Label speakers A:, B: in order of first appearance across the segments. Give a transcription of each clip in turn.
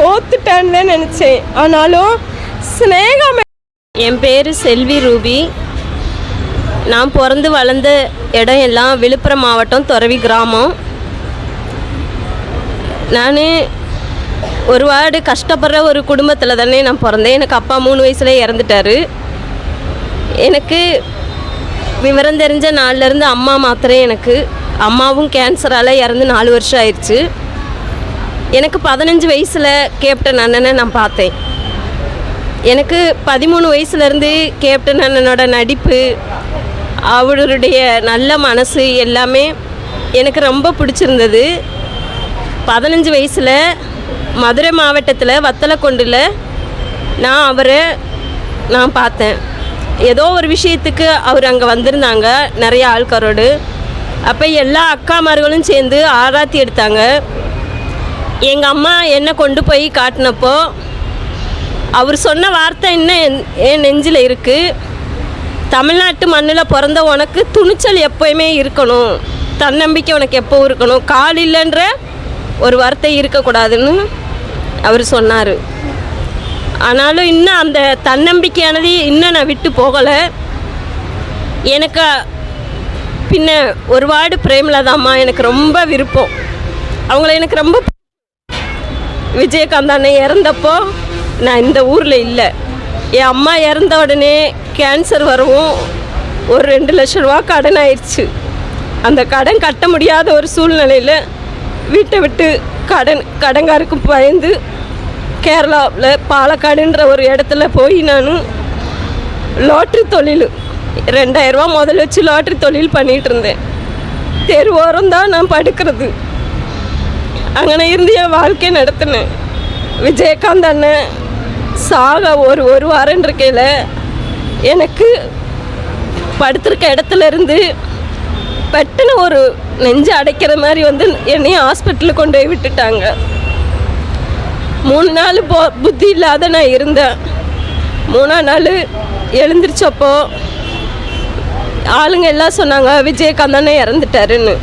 A: தோத்துட்டேன்னு நினச்சேன். ஆனாலும் ஸ்னேகா
B: என் பேர் செல்வி ரூபி. நான் பிறந்து வளர்ந்த இடம் எல்லாம் விழுப்புரம் மாவட்டம் துறவி கிராமம். நான் ஒரு வார்டு கஷ்டப்படுற ஒரு குடும்பத்தில் தானே நான் பிறந்தேன். எனக்கு அப்பா மூணு வயசுல இறந்துட்டாரு. எனக்கு விவரம் தெரிஞ்ச நாள்லேருந்து அம்மா மாத்திரம் எனக்கு. அம்மாவும் கேன்சரால் இறந்து நாலு வருஷம் ஆயிடுச்சு. எனக்கு பதினஞ்சு வயசில் கேப்டன் அண்ணனை நான் பார்த்தேன். எனக்கு பதிமூணு வயசுலேருந்து கேப்டன் அண்ணனோட நடிப்பு அவருடைய நல்ல மனசு எல்லாமே எனக்கு ரொம்ப பிடிச்சிருந்தது. பதினஞ்சு வயசில் மதுரை மாவட்டத்தில் வத்தலக்கொண்டில் நான் அவரை நான் பார்த்தேன். ஏதோ ஒரு விஷயத்துக்கு அவர் அங்கே வந்திருந்தாங்க நிறைய ஆள்காரோடு. அப்போ எல்லா அக்காமார்களும் சேர்ந்து ஆராத்தி எடுத்தாங்க. எங்கள் அம்மா என்னை கொண்டு போய் காட்டினப்போ அவர் சொன்ன வார்த்தை இன்னும் என் நெஞ்சில் இருக்குது தமிழ்நாட்டு மண்ணில் பிறந்த உனக்கு துணிச்சல் எப்போயுமே இருக்கணும். தன்னம்பிக்கை உனக்கு எப்போ இருக்கணும். கால் இல்லைன்ற ஒரு வார்த்தை இருக்கக்கூடாதுன்னு அவர் சொன்னார். ஆனாலும் இன்னும் அந்த தன்னம்பிக்கையானது இன்னும் நான் விட்டு போகலை. எனக்கு பின்ன ஒருபாடு பிரேமில் தான்மா எனக்கு ரொம்ப விருப்பம். அவங்கள எனக்கு ரொம்ப விஜயகாந்த் அண்ணன் இறந்தப்போ நான் இந்த ஊரில் இல்லை. என் அம்மா இறந்த உடனே கேன்சர் வரவும் ஒரு ரெண்டு லட்ச ரூபா கடன் ஆயிடுச்சு. அந்த கடன் கட்ட முடியாத ஒரு சூழ்நிலையில் வீட்டை விட்டு கடன் கடங்காருக்கு பயந்து கேரளாவில் பாலக்காடுன்ற ஒரு இடத்துல போய் நான் லாட்ரி தொழில். ரெண்டாயிரரூவா முதல் வச்சு லாட்ரி தொழில் பண்ணிகிட்டு இருந்தேன். தெருவோரம் தான் நான் படுக்கிறது. அங்கே இருந்து என் வாழ்க்கையை நடத்தினேன் விஜயகாந்த் அண்ணன் சாக ஒரு ஒரு வாரம் இருக்கையில் எனக்கு படுத்திருக்க இடத்துல இருந்து பட்டுன்னு ஒரு நெஞ்சு அடைக்கிற மாதிரி வந்து என்னையும் ஹாஸ்பிட்டலுக்கு கொண்டு போய் விட்டுட்டாங்க. மூணு நாள் போ புத்தி இல்லாத நான் இருந்தேன். மூணாம் நாள் எழுந்திரிச்சப்போ ஆளுங்க எல்லாம் சொன்னாங்க விஜயகாந்த் அண்ணன் இறந்துட்டாருன்னு.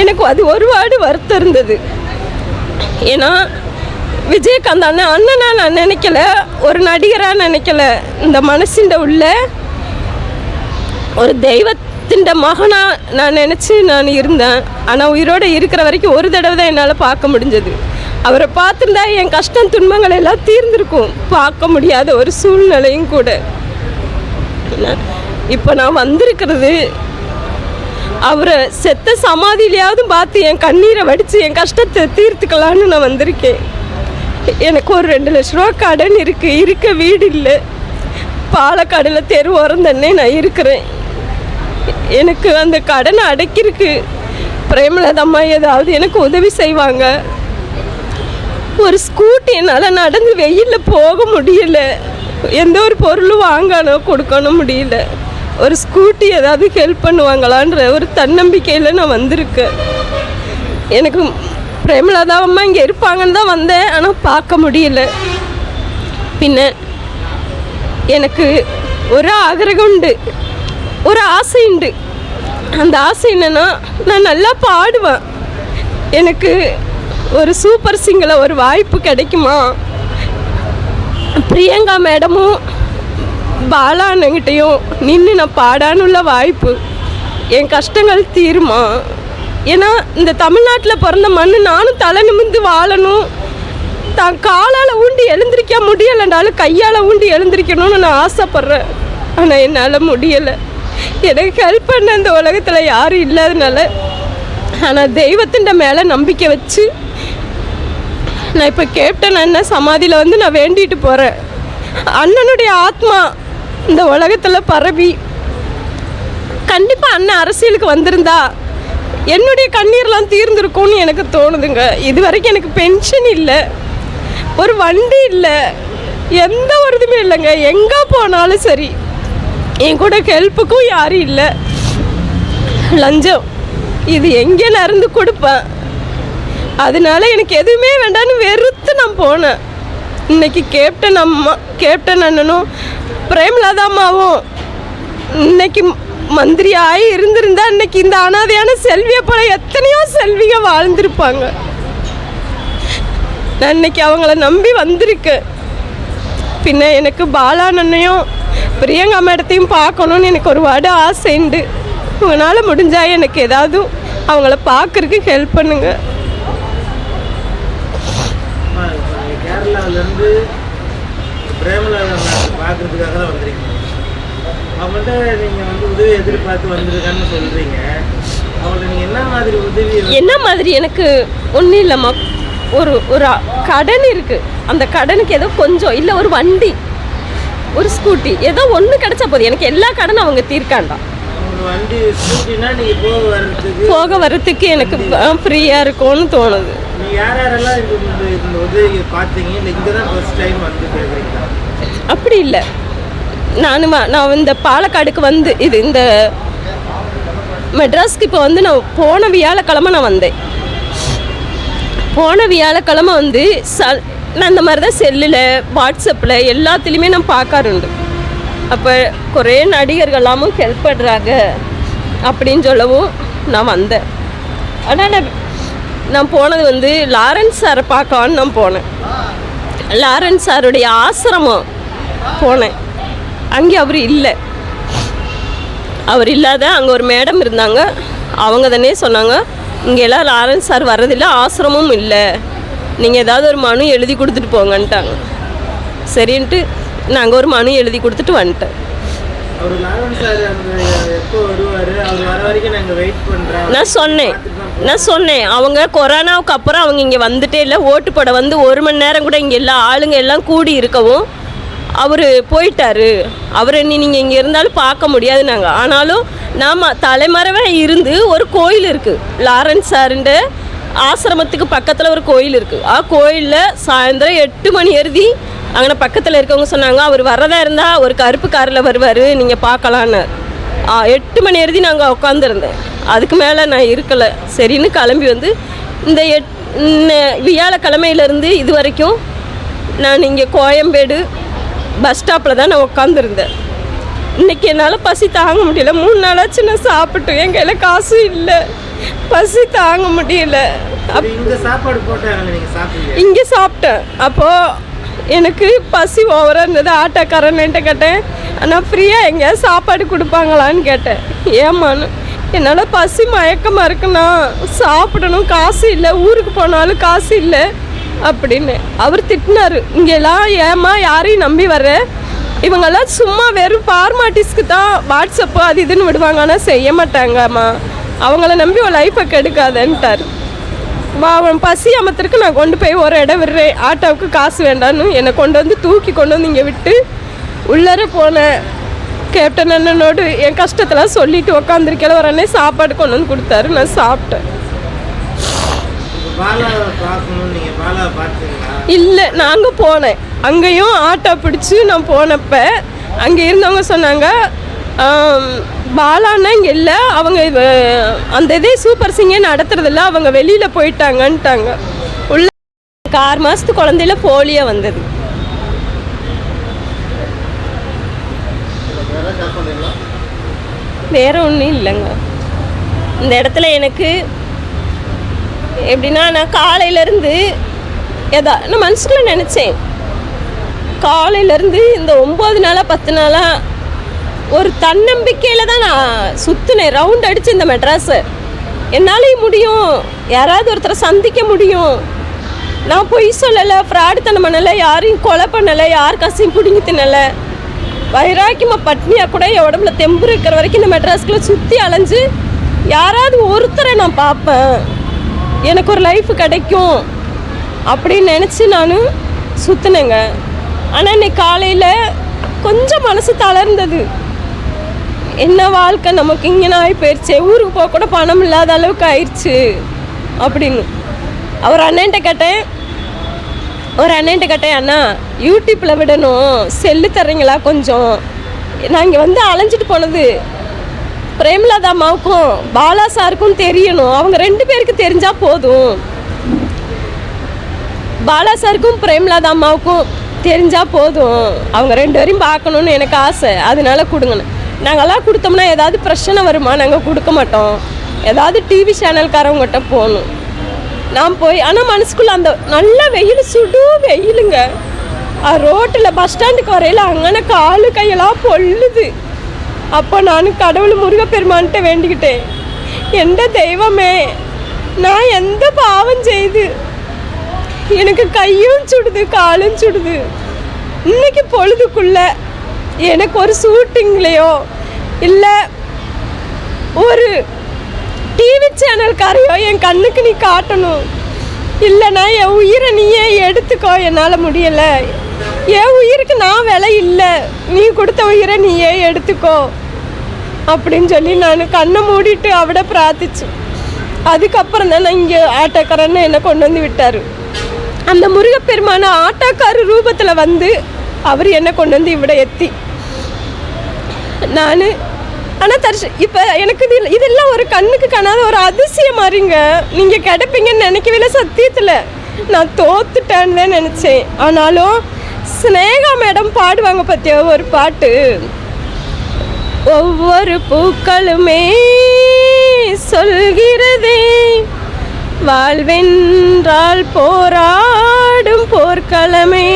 B: எனக்கு அது ஒருபாடு வருத்தம் இருந்தது. ஏன்னா விஜயகாந்த் அண்ணன் அண்ணனாக நான் நினைக்கல ஒரு நடிகராக நினைக்கல. இந்த மனசிண்ட உள்ள ஒரு தெய்வத்தின் மகனாக நான் நினச்சி நான் இருந்தேன். ஆனால் உயிரோடு இருக்கிற வரைக்கும் ஒரு தடவை தான் என்னால் பார்க்க முடிஞ்சது. அவரை பார்த்துருந்தா என் கஷ்டம் துன்பங்கள் எல்லாம் தீர்ந்திருக்கும். பார்க்க முடியாத ஒரு சூழ்நிலையும் கூட. இப்போ நான் வந்திருக்கிறது அவரை செத்த சமாதியிலையாவது பார்த்து என் கண்ணீரை வடித்து என் கஷ்டத்தை தீர்த்துக்கலான்னு நான் வந்திருக்கேன். எனக்கு ஒரு ரெண்டு லட்ச ரூபா கடன் இருக்குது இருக்க வீடு இல்லை. பாலக்காடில் தெரு ஓரம் தானே நான் இருக்கிறேன். எனக்கு அந்த கடனை அடைக்கிருக்கு பிரேமலதம்மா ஏதாவது எனக்கு உதவி செய்வாங்க. ஒரு ஸ்கூட்டி என்னால் நடந்து வெயிலில் போக முடியல. எந்த ஒரு பொருளும் வாங்கணும் கொடுக்கணும் முடியல. ஒரு ஸ்கூட்டி ஏதாவது ஹெல்ப் பண்ணுவாங்களான்ற ஒரு தன்னம்பிக்கையில் நான் வந்திருக்கேன் எனக்கு பிரேமலதா அம்மா இங்கே இருப்பாங்கன்னு தான் வந்தேன் ஆனால் பார்க்க முடியல. பின்ன எனக்கு ஒரு ஆகிரகம் உண்டு ஒரு ஆசை உண்டு. அந்த ஆசை என்னென்னா நான் நல்லா பாடுவேன். எனக்கு ஒரு சூப்பர் சிங்கரில் ஒரு வாய்ப்பு கிடைக்குமா? பிரியங்கா மேடமும் பாலா அண்ணங்கிட்டையும் நின்று நான் பாடானுள்ள வாய்ப்பு. என் கஷ்டங்கள் தீருமா? ஏன்னா இந்த தமிழ்நாட்டில் பிறந்த மண் நானும் தலை நிமிர்ந்து வாழணும். தான் காலால் ஊண்டி எழுந்திருக்க முடியலைனாலும் கையால் ஊண்டி எழுந்திருக்கணும்னு நான் ஆசைப்பட்றேன். ஆனால் என்னால் முடியலை. எனக்கு ஹெல்ப் பண்ண இந்த உலகத்தில் யாரும் இல்லாதனால. ஆனால் தெய்வத்தின் மேலே நம்பிக்கை வச்சு நான் இப்போ கேப்டன் அண்ணன் சமாதியில் வந்து நான் வேண்டிட்டு போகிறேன் அண்ணனுடைய ஆத்மா இந்த உலகத்தில் பரவி. கண்டிப்பாக அண்ணன் அரசியலுக்கு வந்திருந்தா என்னுடைய கண்ணீர்லாம் தீர்ந்துருக்கும்னு எனக்கு தோணுதுங்க. இது வரைக்கும் எனக்கு பென்ஷன் இல்லை. ஒரு வண்டி இல்லை. எந்த ஒரு இதுவுமே இல்லைங்க. எங்கே போனாலும் சரி. என் கூட ஹெல்ப்புக்கும் யாரும் இல்லை. லஞ்சம். இது எங்கே நடந்து கொடுப்பேன். அதனால எனக்கு எதுவுமே வேண்டான்னு வெறுத்து நான் போனேன். இன்னைக்கு கேப்டன் அம்மா கேப்டன் அண்ணனும் பிரேமலதா அம்மாவும் இன்னைக்கு மந்திரியாகி இருந்திருந்தா இன்னைக்கு இந்த அனாதையான செல்வியை போல எத்தனையோ செல்விங்க வாழ்ந்திருப்பாங்க. நான் இன்னைக்கு அவங்கள நம்பி வந்திருக்கேன் பின்ன எனக்கு பாலானண்ணையும் பிரியங்கா மேடத்தையும் பார்க்கணுன்னு எனக்கு ஒரு வாடு ஆசை உண்டு உங்களால் முடிஞ்சா எனக்கு ஏதாவது அவங்கள பார்க்கறதுக்கு ஹெல்ப் பண்ணுங்க.
C: கேரளாவிலேருந்து பிரேமலா பார்க்கறதுக்காக தான் வந்திருக்கீங்க. அவங்கள்ட்ட நீங்கள் வந்து உதவி எதிர்பார்த்து வந்திருக்கான்னு சொல்கிறீங்க அவங்கள்ட்ட நீங்கள் என்ன மாதிரி உதவி
B: என்ன மாதிரி எனக்கு ஒன்றும் இல்லைம்மா. ஒரு ஒரு கடன் இருக்குது அந்த கடனுக்கு ஏதோ கொஞ்சம் இல்லை ஒரு வண்டி ஒரு ஸ்கூட்டி ஏதோ ஒன்று கிடைச்சா போதும். எனக்கு எல்லா கடனும் அவங்க
C: வண்டி வர்றதுக்கு
B: போக வர்றதுக்கு எனக்கு ஃப்ரீயாக இருக்கும்னு தோணுது.
C: நீங்கள் யார் யாரெல்லாம் இந்த உதவியை பார்த்தீங்க? இல்லை இங்கே தான் ஃபர்ஸ்ட் டைம் வந்து கேட்குறீங்களா
B: அப்படி இல்லை. நான் நான் இந்த பாலக்காடுக்கு வந்து இது இந்த மெட்ராஸ்க்கு இப்போ வந்து நான் போன வியாழக்கிழமை நான் வந்தேன். போன வியாழக்கிழமை வந்து ச நான் இந்த மாதிரி தான் செல்லில் வாட்ஸ்அப்பில் எல்லாத்துலேயுமே நான் பார்க்காருண்டு. அப்போ குறை நடிகர்கள்லாமும் ஹெல்ப் பண்ணுறாங்க அப்படின்னு சொல்லவும் நான் வந்தேன். ஆனால் நான் போனது வந்து லாரன்ஸ் சாரை பார்க்கலான்னு நான் போனேன். லாரன்ஸ் சாருடைய ஆசிரமம் போனேன். அங்கே அவர் இல்லை. அவர் இல்லாத அங்கே ஒரு மேடம் இருந்தாங்க. அவங்க தானே சொன்னாங்க இங்கெல்லாம் லாரன்ஸ் சார் வர்றதில்லை ஆசிரமும் இல்லை. நீங்கள் ஏதாவது ஒரு மனு எழுதி கொடுத்துட்டு போங்கன்ட்டாங்க. சரின்ட்டு நாங்கள் ஒரு மனு எழுதி கொடுத்துட்டு வந்துட்டேன் நான் சொன்னேன். நான் சொன்னேன். அவங்க கொரோனாவுக்கு அப்புறம் அவங்க இங்கே வந்துட்டே இல்லை. ஓட்டு போட வந்து ஒரு மணி நேரம் கூட இங்கே எல்லா ஆளுங்க எல்லாம் கூடி இருக்கவும் அவர் போயிட்டாரு. அவரை நீ நீங்கள் இங்கே இருந்தாலும் பார்க்க முடியாது நாங்கள் ஆனாலும் நாம் தலைமறைவாக இருந்து ஒரு கோயில் இருக்குது லாரன்ஸ் சாருண்ட ஆசிரமத்துக்கு பக்கத்தில் ஒரு கோயில் இருக்குது ஆ கோயிலில் சாயந்தரம் எட்டு மணி எழுதி அங்கே பக்கத்தில் இருக்கவங்க சொன்னாங்க அவர் வர்றதா இருந்தால் ஒரு கருப்பு காரில் வருவார் நீங்கள் பார்க்கலான்னு எட்டு மணி எழுதி நாங்கள் உட்காந்துருந்தேன் அதுக்கு மேலே நான் இருக்கலை. சரின்னு கிளம்பி வந்து இந்த எட் இந்த வியாழக்கிழமையிலேருந்து இது வரைக்கும் நான் இங்கே கோயம்பேடு பஸ் ஸ்டாப்பில் தான் நான் உட்காந்துருந்தேன் இன்னைக்கு என்னால் பசி தாங்க முடியல. மூணு நாளாச்சு நான் சாப்பிட்டேன் என் கையில் காசு இல்லை. பசி தாங்க முடியல.
C: இங்கே
B: சாப்பிட்டேன். அப்போது எனக்கு பசி ஓவராக இருந்தது. ஆட்டோக்காரன்ட்டு கேட்டேன் ஆனால் ஃப்ரீயாக எங்கேயாவது சாப்பாடு கொடுப்பாங்களான்னு கேட்டேன். ஏமான்னு என்னால் பசி மயக்கமாக இருக்குண்ணா. சாப்பிடணும் காசு இல்லை. ஊருக்கு போனாலும் காசு இல்லை. அப்படின்னு அவர் திட்டினார். இங்கெல்லாம் ஏமா யாரையும் நம்பி வர இவங்கெல்லாம் சும்மா வெறும் ஃபார்மாட்டிஸ்க்கு தான் வாட்ஸ்அப்பு அது இதுன்னு விடுவாங்க. ஆனால் செய்ய மாட்டாங்கம்மா. அவங்கள நம்பி உன் லைஃப்பை கெடுக்காதன்ட்டார். அவன் பசி அமர்த்திற்கு நான் கொண்டு போய் ஒரு இடம் விடுறேன். ஆட்டோவுக்கு காசு வேண்டான்னு என்னை கொண்டு வந்து தூக்கி கொண்டு வந்து இங்கே விட்டு உள்ளர போனேன் கேப்டன் அண்ணனோடு என் கஷ்டத்தெல்லாம் சொல்லிட்டு உக்காந்துருக்கேன் ஒரு அண்ணன் சாப்பாடு கொண்டு வந்து கொடுத்தாரு. நான் சாப்பிட்டேன். இல்லை நாங்கள் போனேன். அங்கேயும் ஆட்டோ பிடிச்சி நான் போனப்ப அங்கே இருந்தவங்க சொன்னாங்க பாலான்னா இங்கே இல்லை. அவங்க அந்த இதே சூப்பர் சிங்கே நடத்துறதில்ல அவங்க வெளியில் போயிட்டாங்கன்ட்டாங்க. உள்ள எனக்கு ஆறு மாதத்து குழந்தையில போலியோ வந்தது. வேற ஒன்றும் இல்லைங்க. இந்த இடத்துல எனக்கு எப்படின்னா நான் காலையிலேருந்து எதா நான் மனசுக்குள்ள நினச்சேன். காலையிலேருந்து இந்த ஒம்பது நாளாக பத்து நாளாக ஒரு தன்னம்பிக்கையில் தான் நான் சுற்றுனேன் ரவுண்ட் அடித்து இந்த மெட்ராஸை என்னாலையும் முடியும். யாராவது ஒருத்தரை சந்திக்க முடியும். நான் பொய் சொல்லலை ஃப்ராடுத்தனம் பண்ணலை யாரையும் கொலை பண்ணலை யார் காசையும் பிடுங்கி தின்னலை. வைராக்கியமாக பட்னியாக கூட என் உடம்புல தெம்பு இருக்கிற வரைக்கும் இந்த மெட்ராஸ்குள்ளே சுற்றி அலைஞ்சு யாராவது ஒருத்தரை நான் பார்ப்பேன். எனக்கு ஒரு லைஃப் கிடைக்கும். அப்படின்னு நினச்சி நான் சுற்றுனேங்க ஆனால் இன்னைக்கு காலையில் கொஞ்சம் மனசு தளர்ந்தது. என்ன வாழ்க்கை நமக்கு இங்கே ஆகி போயிடுச்சு ஊருக்கு போக கூட பணம் இல்லாத அளவுக்கு ஆயிடுச்சு. அப்படின்னு. அவர் அண்ணன்ட்ட கேட்டேன். ஒரு அண்ணன்ட்ட கேட்டேன் அண்ணா யூடியூப்பில் விடணும். செல்லு தர்றீங்களா கொஞ்சம்? நான் இங்கே வந்து அலைஞ்சிட்டு போனது. பிரேமலதா அம்மாவுக்கும் பாலா சாருக்கும் தெரியணும். அவங்க ரெண்டு பேருக்கு தெரிஞ்சால் போதும். பாலா சாருக்கும் பிரேமலதா அம்மாவுக்கும் தெரிஞ்சால் போதும். அவங்க ரெண்டு பேரையும் பார்க்கணுன்னு எனக்கு ஆசை. அதனால கொடுங்கண்ணே நாங்கள்லாம் கொடுத்தோம்னா ஏதாவது பிரச்சனை வருமா? நாங்கள் கொடுக்க மாட்டோம். ஏதாவது டிவி சேனல்காரவங்ககிட்ட போகணும். நான் போய் ஆனால் மனசுக்குள்ள அந்த நல்ல வெயில் சுடு வெயிலுங்க. ரோட்டில் பஸ் ஸ்டாண்டுக்கு வரையில் அங்கன காலு கையெல்லாம் பொல்லுது. அப்போ நான் கடவுள் முருகப்பெருமான்கிட்ட வேண்டிக்கிட்டேன். எந்த தெய்வமே நான் எந்த பாவம் செய்து எனக்கு கையும் சுடுது காலும் சுடுது. இன்னைக்கு பொழுதுக்குள்ளே எனக்கு ஒரு ஷூட்டிங்லேயோ இல்லை ஒரு டிவி சேனல்காரையோ என் கண்ணுக்கு நீ காட்டணும். இல்லைனா என் உயிரை நீயே எடுத்துக்கோ என்னால் முடியலை. என் உயிருக்கு நான் விலை இல்லை. நீ கொடுத்த உயிரை நீயே எடுத்துக்கோ. அப்படின்னு சொல்லி நான் கண்ணை மூடிட்டு அவட பிரார்த்திச்சு. அதுக்கப்புறம் தான் நான் இங்கே ஆட்டோக்காரன்னு என்னை கொண்டு வந்து விட்டார். அந்த முருகப்பெருமான ஆட்டோக்கார ரூபத்தில் வந்து அவர் என்னை கொண்டு வந்து இவிட எத்தி. நான். ஆனால் தர்ஷ் இப்போ எனக்கு இது இதெல்லாம் ஒரு கண்ணுக்கு காணாத ஒரு அதிசயம் மாதிரிங்க. நீங்கள் கிடைப்பீங்கன்னு நினைக்கவே இல்லை சத்தியத்தில். நான் தோத்துட்டேன்னு தான் நினச்சேன். ஆனாலும் ஸ்னேகா மேடம் பாடுவாங்க பார்த்தியா ஒரு பாட்டு? ஒவ்வொரு பூக்களுமே சொல்கிறதே வாழ்வென்றால் போராடும் போர்க்களமே.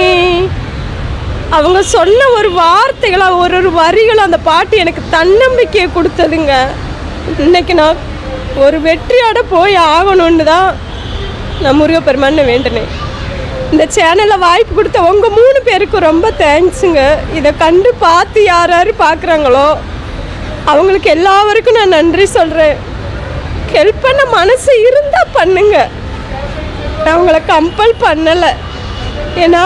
B: அவங்க சொன்ன ஒரு வார்த்தைகளாக ஒரு ஒரு வரிகளும் அந்த பாட்டு எனக்கு தன்னம்பிக்கையை கொடுத்ததுங்க. இன்னைக்கு நான் ஒரு வெற்றியோட போய் ஆகணும்னு தான் நான் முருகப்பெருமான்னு வேண்டினேன். இந்த சேனலில் வாய்ப்பு கொடுத்த உங்கள் மூணு பேருக்கு ரொம்ப தேங்க்ஸுங்க இதை கண்டு பார்த்து யார் யார் பார்க்குறாங்களோ அவங்களுக்கு எல்லாருக்கும் நான் நன்றி சொல்கிறேன் ஹெல்ப் பண்ண மனசு இருந்தால் பண்ணுங்க. நான் உங்களை கம்பல் பண்ணலை. ஏன்னா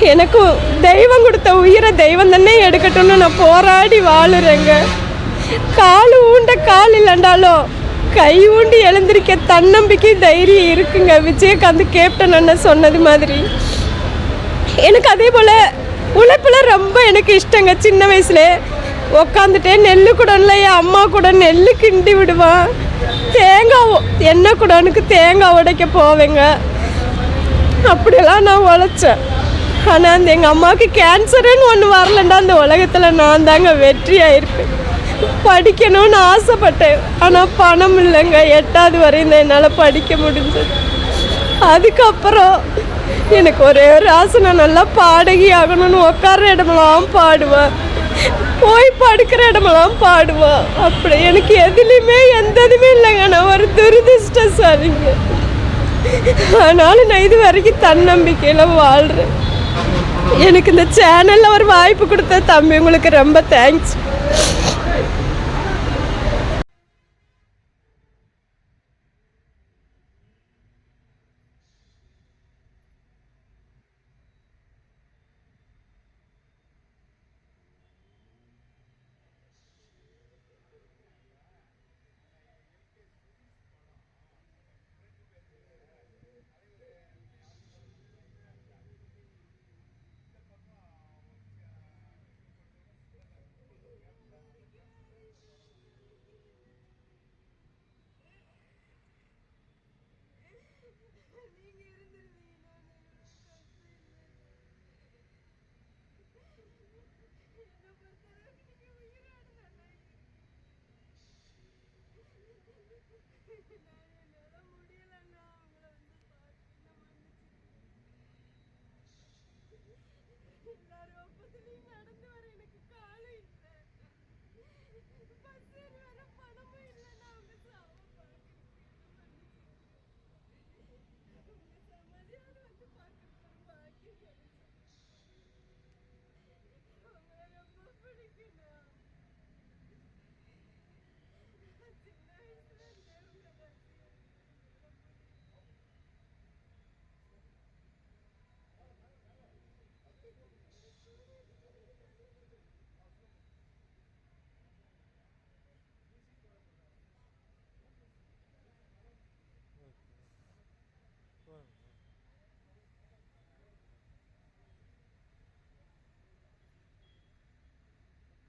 B: எனக்கு தெய்வம் கொடுத்த உயிரை தெய்வம் தானே எடுக்கட்டும்னு நான் போராடி வாழுறேங்க. கால் ஊண்ட கால் இல்லைண்டாலும் கை ஊண்டி எழுந்திருக்க தன்னம்பிக்கை தைரியம் இருக்குங்க. விஜயகாந்த் கேப்டன் அண்ணன் சொன்னது மாதிரி. எனக்கு அதே போல் உழைப்பில் ரொம்ப எனக்கு இஷ்டங்க. சின்ன வயசுல உக்காந்துட்டே நெல் குடம்ல என் அம்மா கூட நெல் கிண்டி விடுவான். தேங்காய் எண்ணெய் குடனுக்கு தேங்காய் உடைக்க போவேங்க. அப்படியெல்லாம் நான் உழைச்சேன். ஆனால் அந்த எங்கள் அம்மாவுக்கு கேன்சருன்னு ஒன்று வரலண்டா. அந்த உலகத்தில் நான் தாங்க வெற்றி ஆயிருப்பேன் படிக்கணும்னு ஆசைப்பட்டேன். ஆனால் பணம் இல்லைங்க. எட்டாவது வரையும் தான் என்னால் படிக்க முடிஞ்சது. அதுக்கப்புறம் எனக்கு ஒரே ஒரு ஆசை. நான் நல்லா பாடகி ஆகணும்னு உட்கார்ற இடமெல்லாம் பாடுவேன். போய் படுக்கிற இடமெல்லாம் பாடுவேன். அப்படி எனக்கு எதுலேயுமே எந்த இதுவுமே இல்லைங்க. நான் ஒரு துரதிருஷ்டசாலிங்க. ஆனாலும் நான் இது வரைக்கும் தன்னம்பிக்கையில் வாழ்கிறேன் எனக்கு இந்த சேனலில் ஒரு வாய்ப்பு கொடுத்த தம்பி உங்களுக்கு ரொம்ப தேங்க்ஸ் எல்லாரும்